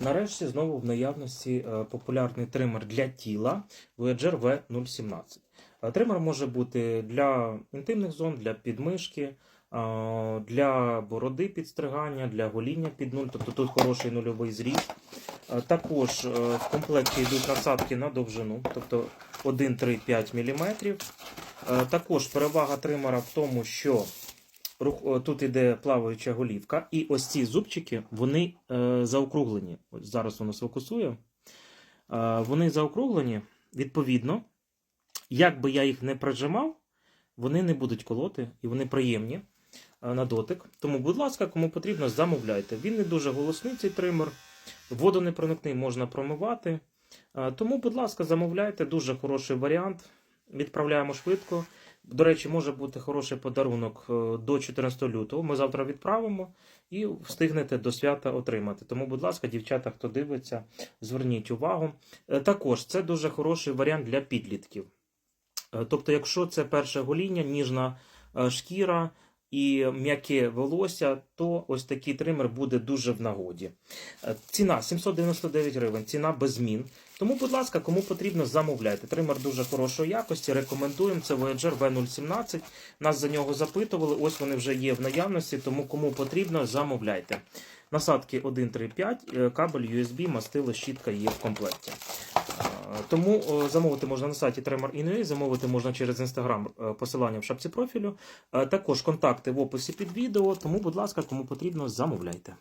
Нарешті знову в наявності е, популярний тример для тіла Voyager V017. Е, Тример може бути для інтимних зон, для підмишки, е, для бороди підстригання, для гоління під нуль, тобто тут хороший нульовий зріз. Також в комплекті йдуть насадки на довжину, тобто 1-3-5 мм. Також перевага тримера в тому, що тут іде плаваюча голівка, і ось ці зубчики вони е, заокруглені. Ось зараз воно сфокусує. Е, вони заокруглені, відповідно, як би я їх не прижимав, вони не будуть колоти і вони приємні е, на дотик. Тому, будь ласка, кому потрібно, замовляйте. Він не дуже голосний, цей тример. Водонепроникний можна промивати. Е, Тому, будь ласка, замовляйте. Дуже хороший варіант. Відправляємо швидко. До речі, може бути хороший подарунок е, до 14 лютого. Ми завтра відправимо і встигнете до свята отримати. Тому, будь ласка, дівчата, хто дивиться, зверніть увагу. Е, Також це дуже хороший варіант для підлітків. Е, Тобто, якщо це перше гоління, ніжна шкіра і м'яке волосся, то ось такий тример буде дуже в нагоді. Е, Ціна 799 гривень, ціна без змін. Тому, будь ласка, кому потрібно, замовляйте. Тример дуже хорошої якості. Рекомендуємо. Це Voyager V017. Нас за нього запитували. Ось вони вже є в наявності. Тому кому потрібно, замовляйте. Насадки 1.3.5, е, кабель USB, мастило, щітка є в комплекті. Е, Тому е, замовити можна на сайті Tremor.in.ua, замовити можна через інстаграм посилання в шапці профілю. Е, Також контакти в описі під відео. Тому, будь ласка, кому потрібно, замовляйте.